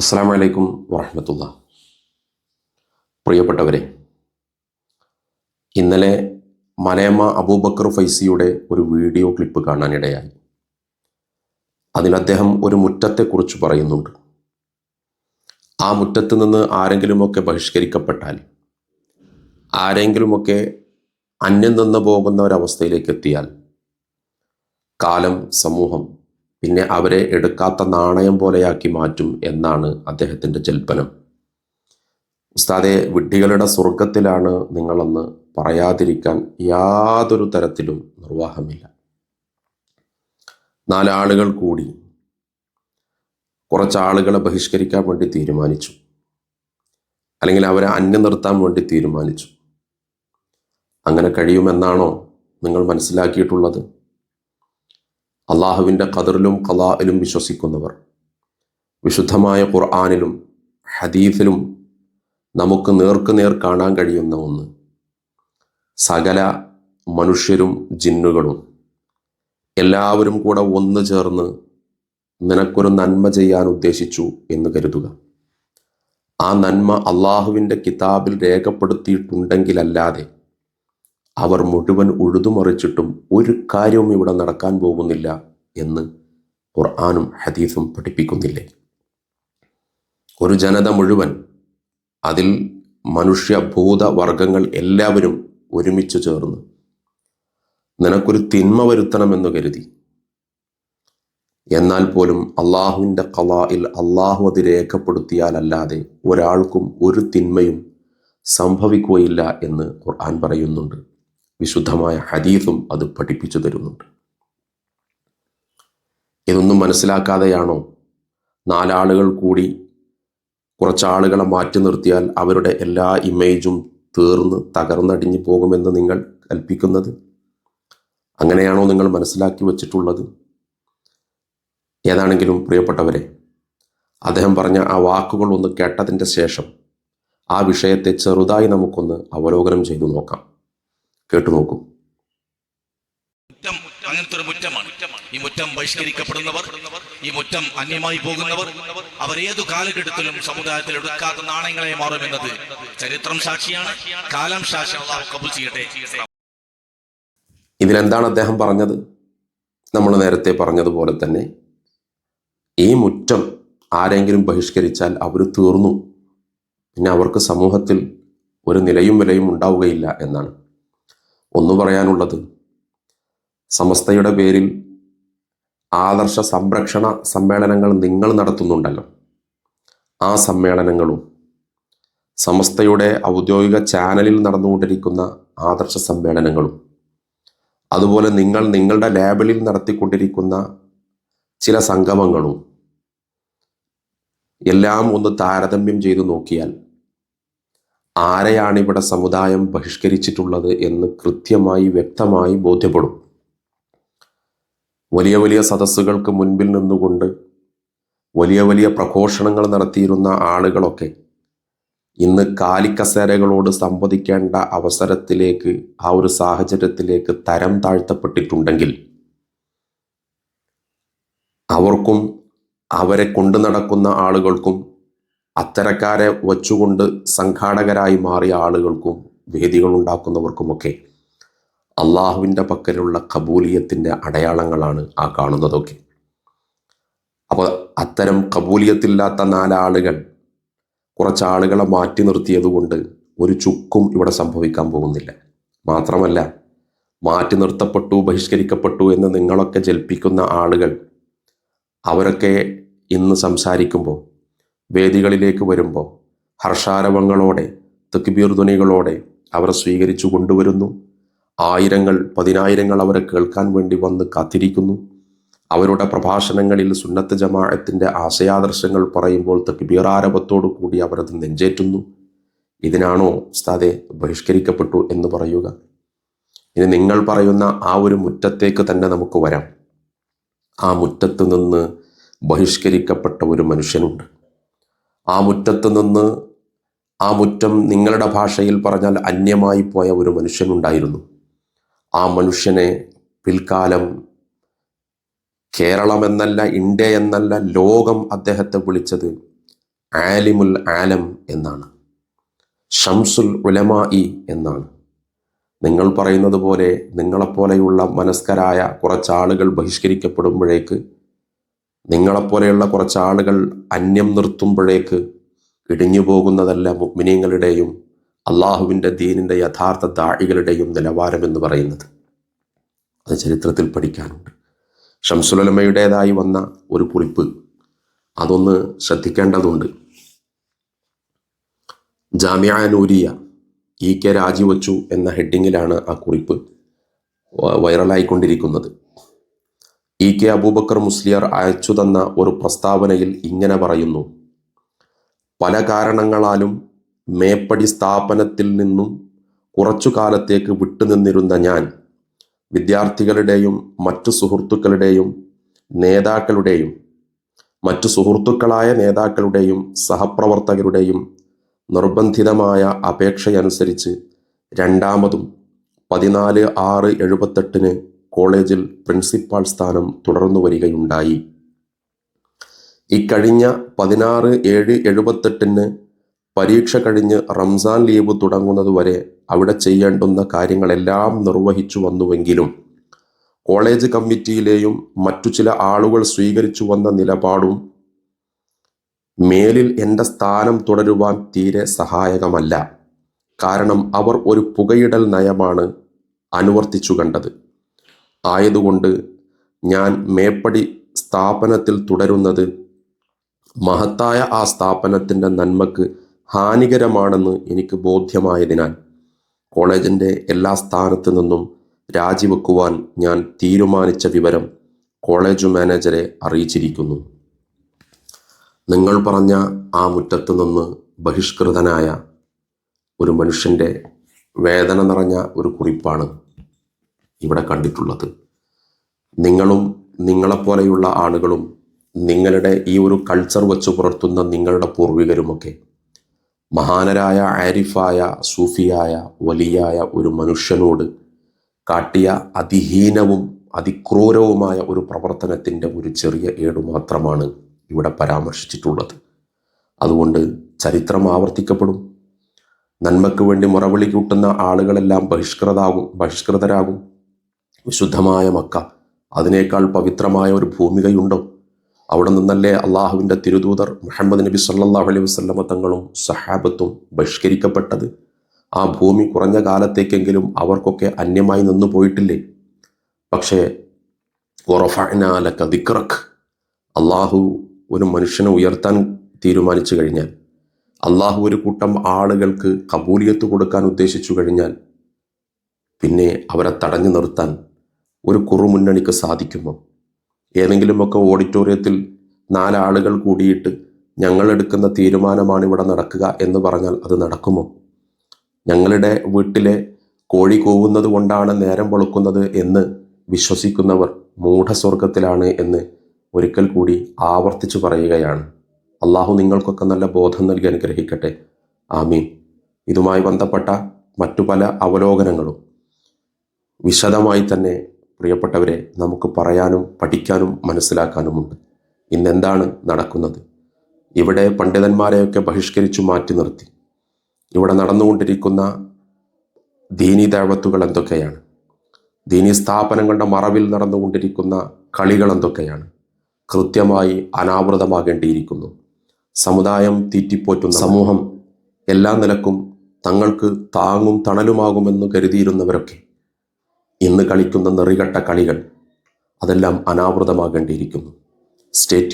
അസ്സാം വലൈക്കും വറഹമത്തുള്ള. പ്രിയപ്പെട്ടവരെ ഇന്നലെ മലയമ്മ അബൂബക്കർ ഫൈസിയുടെ ഒരു വീഡിയോ ക്ലിപ്പ് കാണാനിടയായി. അതിൽ അദ്ദേഹം ഒരു മുറ്റത്തെക്കുറിച്ച് പറയുന്നുണ്ട്. ആ മുറ്റത്ത് നിന്ന് ആരെങ്കിലുമൊക്കെ ബഹിഷ്കരിക്കപ്പെട്ടാൽ ആരെങ്കിലുമൊക്കെ അന്യം നിന്ന് പോകുന്ന ഒരവസ്ഥയിലേക്ക് എത്തിയാൽ കാലം സമൂഹം പിന്നെ അവരെ എടുക്കാത്ത നാണയം പോലെയാക്കി മാറ്റും എന്നാണ് അദ്ദേഹത്തിന്റെ ജൽപ്പനം ഉസ്താദെ വിഡ്ഢികളുടെ സ്വർഗത്തിലാണ് നിങ്ങളെന്ന് പറയാതിരിക്കാൻ യാതൊരു തരത്തിലും നിർവാഹമില്ല. നാലാളുകൾ കൂടി കുറച്ചാളുകളെ ബഹിഷ്കരിക്കാൻ വേണ്ടി തീരുമാനിച്ചു. അല്ലെങ്കിൽ അവരെ അന്യം നിർത്താൻ വേണ്ടി തീരുമാനിച്ചു. അങ്ങനെ കഴിയുമെന്നാണോ നിങ്ങൾ മനസ്സിലാക്കിയിട്ടുള്ളത്? അള്ളാഹുവിന്റെ കതിറിലും കലാലും വിശ്വസിക്കുന്നവർ. വിശുദ്ധമായ ഖുർആാനിലും ഹദീഫിലും നമുക്ക് നേർക്ക് നേർ കാണാൻ കഴിയുന്ന ഒന്ന്. സകല മനുഷ്യരും ജിന്നുകളും. എല്ലാവരും കൂടെ ഒന്നു ചേർന്ന് നിനക്കൊരു നന്മ ചെയ്യാൻ ഉദ്ദേശിച്ചു എന്ന് കരുതുക. ആ നന്മ അള്ളാഹുവിന്റെ കിതാബിൽ രേഖപ്പെടുത്തിയിട്ടുണ്ടെങ്കിലല്ലാതെ അവർ മുഴുവൻ ഉഴുതുമറിച്ചിട്ടും ഒരു കാര്യവും ഇവിടെ നടക്കാൻ പോകുന്നില്ല എന്ന് ഖുർആാനും ഹദീസും പഠിപ്പിക്കുന്നില്ലേ? ഒരു ജനത മുഴുവൻ അതിൽ മനുഷ്യ ഭൂതവർഗങ്ങൾ എല്ലാവരും ഒരുമിച്ച് ചേർന്ന് നിനക്കൊരു തിന്മ വരുത്തണമെന്ന് കരുതി. എന്നാൽ പോലും അള്ളാഹുവിന്റെ കലായിൽ അള്ളാഹു അത് രേഖപ്പെടുത്തിയാലല്ലാതെ ഒരാൾക്കും ഒരു തിന്മയും സംഭവിക്കുകയില്ല എന്ന് ഖുർആൻ പറയുന്നുണ്ട്. വിശുദ്ധമായ ഹദീഫും അത് പഠിപ്പിച്ചു തരുന്നുണ്ട്. ഇതൊന്നും മനസ്സിലാക്കാതെയാണോ? നാലാളുകൾ കൂടി കുറച്ചാളുകളെ മാറ്റി നിർത്തിയാൽ അവരുടെ എല്ലാ ഇമേജും തീർന്ന് തകർന്നടിഞ്ഞു പോകുമെന്ന് നിങ്ങൾ കൽപ്പിക്കുന്നത്? അങ്ങനെയാണോ നിങ്ങൾ മനസ്സിലാക്കി വച്ചിട്ടുള്ളത്? ഏതാണെങ്കിലും പ്രിയപ്പെട്ടവരെ അദ്ദേഹം പറഞ്ഞ ആ വാക്കുകൾ ഒന്ന് കേട്ടതിന്റെ ശേഷം ആ വിഷയത്തെ ചെറുതായി നമുക്കൊന്ന് അവലോകനം ചെയ്തു നോക്കാം. കേട്ടു നോക്കൂ. മുറ്റം അങ്ങനത്തെ ഒരു മുറ്റമാണ്. ഈ മുറ്റം ബഹിഷ്കരിക്കപ്പെടുന്നവർ ഈ മുറ്റം അന്യമായി പോകുന്നവർ അവർ ഏതു കാലഘട്ടത്തിലും സമുദായത്തിൽ എടുക്കാത്ത നാണയങ്ങളെ മാറുമെന്നത് ചരിത്രം സാക്ഷിയാണ്. കാലം സാക്ഷി കബൂൽ ചെയ്യട്ടെ. ഇതിലെന്താണ് അദ്ദേഹം പറഞ്ഞത്? നമ്മൾ നേരത്തെ പറഞ്ഞതുപോലെ തന്നെ ഈ മുറ്റം ആരെങ്കിലും ബഹിഷ്കരിച്ചാൽ അവർ തീർന്നു. പിന്നെ അവർക്ക് സമൂഹത്തിൽ ഒരു നിലയും വിലയും ഉണ്ടാവുകയില്ല എന്നാണ്. ഒന്ന് പറയാനുള്ളത്. സമസ്തയുടെ പേരിൽ ആദർശ സംരക്ഷണ സമ്മേളനങ്ങൾ നിങ്ങൾ നടത്തുന്നുണ്ടല്ലോ. ആ സമ്മേളനങ്ങളും സമസ്തയുടെ ഔദ്യോഗിക ചാനലിൽ നടന്നുകൊണ്ടിരിക്കുന്ന ആദർശ സമ്മേളനങ്ങളും അതുപോലെ നിങ്ങൾ നിങ്ങളുടെ ലാബിലിൽ നടത്തിക്കൊണ്ടിരിക്കുന്ന ചില സംഗമങ്ങളും എല്ലാം ഒന്ന് താരതമ്യം ചെയ്തു നോക്കിയാൽ ആരെയാണ് ഇവിടെ സമുദായം ബഹിഷ്കരിച്ചിട്ടുള്ളത് എന്ന് കൃത്യമായി വ്യക്തമായി ബോധ്യപ്പെടും. വലിയ വലിയ സദസ്സുകൾക്ക് മുൻപിൽ നിന്നുകൊണ്ട് വലിയ വലിയ പ്രഘോഷണങ്ങൾ നടത്തിയിരുന്ന ആളുകളൊക്കെ ഇന്ന് കാലിക്കസേരകളോട് സംവദിക്കേണ്ട അവസരത്തിലേക്ക് ആ ഒരു സാഹചര്യത്തിലേക്ക് തരം താഴ്ത്തപ്പെട്ടിട്ടുണ്ടെങ്കിൽ അവർക്കും അവരെ കൊണ്ടു നടക്കുന്ന ആളുകൾക്കും അത്തരക്കാരെ വച്ചുകൊണ്ട് സംഘാടകരായി മാറിയ ആളുകൾക്കും വേദികൾ ഉണ്ടാക്കുന്നവർക്കുമൊക്കെ അള്ളാഹുവിന്റെ പക്കലുള്ള കബൂലിയത്തിന്റെ അടയാളങ്ങളാണ് ആ കാണുന്നതൊക്കെ. അപ്പോൾ അത്തരം കബൂലിയത്തില്ലാത്ത നാലാളുകൾ കുറച്ചാളുകളെ മാറ്റി നിർത്തിയതുകൊണ്ട് ഒരു ചുക്കും ഇവിടെ സംഭവിക്കാൻ പോകുന്നില്ല. മാത്രമല്ല മാറ്റി നിർത്തപ്പെട്ടു ബഹിഷ്കരിക്കപ്പെട്ടു എന്ന് നിങ്ങളൊക്കെ ജൽപ്പിക്കുന്ന ആളുകൾ അവരൊക്കെ ഇന്ന് സംസാരിക്കുമ്പോൾ വേദികളിലേക്ക് വരുമ്പോൾ ഹർഷാരവങ്ങളോടെ തെക്കുബീർ ധ്വനികളോടെ അവരെ സ്വീകരിച്ചു കൊണ്ടുവരുന്നു. ആയിരങ്ങൾ പതിനായിരങ്ങൾ അവരെ കേൾക്കാൻ വേണ്ടി വന്ന് കാത്തിരിക്കുന്നു. അവരുടെ പ്രഭാഷണങ്ങളിൽ സുന്നത്ത് ജമാഅത്തിന്റെ ആശയാദർശങ്ങൾ പറയുമ്പോൾ തെക്കുബീറാരവത്തോടു കൂടി അവരത് നെഞ്ചേറ്റുന്നു. ഇതിനാണോ ഉസ്താദെ ബഹിഷ്കരിക്കപ്പെട്ടു എന്ന് പറയുക? ഇനി നിങ്ങൾ പറയുന്ന ആ ഒരു മുറ്റത്തേക്ക് തന്നെ നമുക്ക് വരാം. ആ മുറ്റത്ത് നിന്ന് ബഹിഷ്കരിക്കപ്പെട്ട ഒരു മനുഷ്യനുണ്ട്. ആ മുറ്റത്ത് നിന്ന് ആ മുറ്റം നിങ്ങളുടെ ഭാഷയിൽ പറഞ്ഞാൽ അന്യമായി പോയ ഒരു മനുഷ്യനുണ്ടായിരുന്നു ആ മനുഷ്യനെ പിൽക്കാലം കേരളം എന്നല്ല ഇന്ത്യ എന്നല്ല ലോകം അദ്ദേഹത്തെ വിളിച്ചത് ആലിമുൽ ആലം എന്നാണ്. ഷംസുൽ ഉലമായി എന്നാണ്. നിങ്ങൾ പറയുന്നത് പോലെ നിങ്ങളെപ്പോലെയുള്ള മനസ്കരായ കുറച്ചാളുകൾ ബഹിഷ്കരിക്കപ്പെടുമ്പോഴേക്ക് നിങ്ങളെപ്പോലെയുള്ള കുറച്ച് ആളുകൾ അന്യം നിർത്തുമ്പോഴേക്ക് ഇടിഞ്ഞു പോകുന്നതല്ല മുഗ്മിനീങ്ങളുടെയും അള്ളാഹുവിന്റെ ദീനിന്റെ യഥാർത്ഥ ദാഴികളുടെയും നിലവാരം എന്ന് പറയുന്നത്. അത് ചരിത്രത്തിൽ പഠിക്കാനുണ്ട്. ഷംസുലമയുടേതായി വന്ന ഒരു കുറിപ്പ് അതൊന്ന് ശ്രദ്ധിക്കേണ്ടതുണ്ട്. ജാമ്യാനൂരിയ ഇ കെ രാജിവച്ചു എന്ന ഹെഡിങ്ങിലാണ് ആ കുറിപ്പ് വൈറലായിക്കൊണ്ടിരിക്കുന്നത്. ഇ കെ അബൂബക്കർ മുസ്ലിയർ അയച്ചു തന്ന ഒരു പ്രസ്താവനയിൽ ഇങ്ങനെ പറയുന്നു. പല കാരണങ്ങളാലും മേപ്പടി സ്ഥാപനത്തിൽ നിന്നും കുറച്ചു കാലത്തേക്ക് വിട്ടുനിന്നിരുന്ന ഞാൻ വിദ്യാർത്ഥികളുടെയും മറ്റു സുഹൃത്തുക്കളുടെയും നേതാക്കളുടെയും മറ്റു സുഹൃത്തുക്കളായ നേതാക്കളുടെയും സഹപ്രവർത്തകരുടെയും നിർബന്ധിതമായ അപേക്ഷയനുസരിച്ച് രണ്ടാമതും പതിനാല് ആറ് എഴുപത്തെട്ടിന് കോളേജിൽ പ്രിൻസിപ്പാൾ സ്ഥാനം തുടർന്നു വരികയുണ്ടായി. ഇക്കഴിഞ്ഞ പതിനാറ് ഏഴ് എഴുപത്തെട്ടിന് പരീക്ഷ കഴിഞ്ഞ് റംസാൻ ലീവ് തുടങ്ങുന്നതുവരെ അവിടെ ചെയ്യേണ്ടുന്ന കാര്യങ്ങളെല്ലാം നിർവഹിച്ചു വന്നുവെങ്കിലും കോളേജ് കമ്മിറ്റിയിലെയും മറ്റു ചില ആളുകൾ സ്വീകരിച്ചു വന്ന നിലപാടും മേലിൽ എന്റെ സ്ഥാനം തുടരുവാൻ തീരെ സഹായകമല്ല. കാരണം അവർ ഒരു പുകയിടൽ നയമാണ് അനുവർത്തിച്ചു കണ്ടത്. ആയതുകൊണ്ട് ഞാൻ മേപ്പടി സ്ഥാപനത്തിൽ തുടരുന്നത് മഹത്തായ ആ സ്ഥാപനത്തിന്റെ നന്മക്ക് ഹാനികരമാണെന്ന് എനിക്ക് ബോധ്യമായതിനാൽ കോളേജിന്റെ എല്ലാ സ്ഥാനത്തു നിന്നും രാജിവെക്കുവാൻ ഞാൻ തീരുമാനിച്ച വിവരം കോളേജ് മാനേജരെ അറിയിച്ചിരിക്കുന്നു. നിങ്ങൾ പറഞ്ഞ ആ മുറ്റത്ത് നിന്ന് ബഹിഷ്കൃതനായ ഒരു മനുഷ്യന്റെ വേദന നിറഞ്ഞ ഒരു കുറിപ്പാണ്. ഇവിടെ കണ്ടിട്ടുള്ളത്. നിങ്ങളും നിങ്ങളെപ്പോലെയുള്ള ആളുകളും നിങ്ങളുടെ ഈ ഒരു കൾച്ചർ വെച്ച് പുലർത്തുന്ന നിങ്ങളുടെ പൂർവികരുമൊക്കെ മഹാനരായ ആരിഫായ സൂഫിയായ വലിയായ ഒരു മനുഷ്യനോട് കാട്ടിയ അതിഹീനവും അതിക്രൂരവുമായ ഒരു പ്രവർത്തനത്തിന്റെ ഒരു ചെറിയ ഏടു മാത്രമാണ് ഇവിടെ പരാമർശിച്ചിട്ടുള്ളത്. അതുകൊണ്ട് ചരിത്രം ആവർത്തിക്കപ്പെടും. നന്മയ്ക്ക് വേണ്ടി മുറവിളി കൂട്ടുന്ന ആളുകളെല്ലാം ബഹിഷ്കൃതാകും ബഹിഷ്കൃതരാകും. വിശുദ്ധമായ മക്ക. അതിനേക്കാൾ പവിത്രമായ ഒരു ഭൂമികയുണ്ടോ? അവിടെ നിന്നല്ലേ അള്ളാഹുവിന്റെ തിരുദൂതർ മുഹമ്മദ് നബി സല്ലാഹു അലൈഹി വസല്ലമ തങ്ങളും സഹാബത്തും ബഹിഷ്കരിക്കപ്പെട്ടത്? ആ ഭൂമി കുറഞ്ഞ കാലത്തേക്കെങ്കിലും അവർക്കൊക്കെ അന്യമായി നിന്നു പോയിട്ടില്ലേ? പക്ഷേ ഉറഫഅനാലക ദിക്റക്. അള്ളാഹു ഒരു മനുഷ്യനെ ഉയർത്താൻ തീരുമാനിച്ചു കഴിഞ്ഞാൽ അള്ളാഹു ഒരു കൂട്ടം ആളുകൾക്ക് കബൂലിയത്ത് കൊടുക്കാൻ ഉദ്ദേശിച്ചു കഴിഞ്ഞാൽ പിന്നെ അവരെ തടഞ്ഞു നിർത്താൻ ഒരു കുറുമുന്നണിക്ക് സാധിക്കുമോ? ഏതെങ്കിലുമൊക്കെ ഓഡിറ്റോറിയത്തിൽ നാലാളുകൾ കൂടിയിട്ട് ഞങ്ങൾ എടുക്കുന്ന തീരുമാനമാണ് ഇവിടെ നടക്കുക എന്ന് പറഞ്ഞാൽ അത് നടക്കുമോ? ഞങ്ങളുടെ വീട്ടിലെ കോഴി കൂവുന്നത് കൊണ്ടാണ് നേരം പൊളുക്കുന്നത് എന്ന് വിശ്വസിക്കുന്നവർ മൂഢസ്വർഗത്തിലാണ് എന്ന് ഒരിക്കൽ കൂടി ആവർത്തിച്ചു പറയുകയാണ്. അള്ളാഹു നിങ്ങൾക്കൊക്കെ നല്ല ബോധം നൽകി അനുഗ്രഹിക്കട്ടെ. ആമീൻ. ഇതുമായി ബന്ധപ്പെട്ട മറ്റു പല അവലോകനങ്ങളും വിശദമായി തന്നെ പ്രിയപ്പെട്ടവരെ നമുക്ക് പറയാനും പഠിക്കാനും മനസ്സിലാക്കാനുമുണ്ട്. ഇന്നെന്താണ് നടക്കുന്നത്? ഇവിടെ പണ്ഡിതന്മാരെയൊക്കെ ബഹിഷ്കരിച്ചു മാറ്റി നിർത്തി. ഇവിടെ നടന്നുകൊണ്ടിരിക്കുന്ന ദീനി ദേവത്തുകൾ എന്തൊക്കെയാണ്? ദീനി സ്ഥാപനങ്ങളുടെ മറവിൽ നടന്നുകൊണ്ടിരിക്കുന്ന കളികൾ എന്തൊക്കെയാണ്? കൃത്യമായി അനാവൃതമാകേണ്ടിയിരിക്കുന്നു. സമുദായം തീറ്റിപ്പോറ്റുന്ന സമൂഹം എല്ലാ നിലക്കും തങ്ങൾക്ക് താങ്ങും തണലുമാകുമെന്ന് കരുതിയിരുന്നവരൊക്കെ ഇന്ന് കളിക്കുന്ന നെറികെട്ട കളികൾ അതെല്ലാം അനാവൃതമാകേണ്ടിയിരിക്കുന്നു. സ്റ്റേ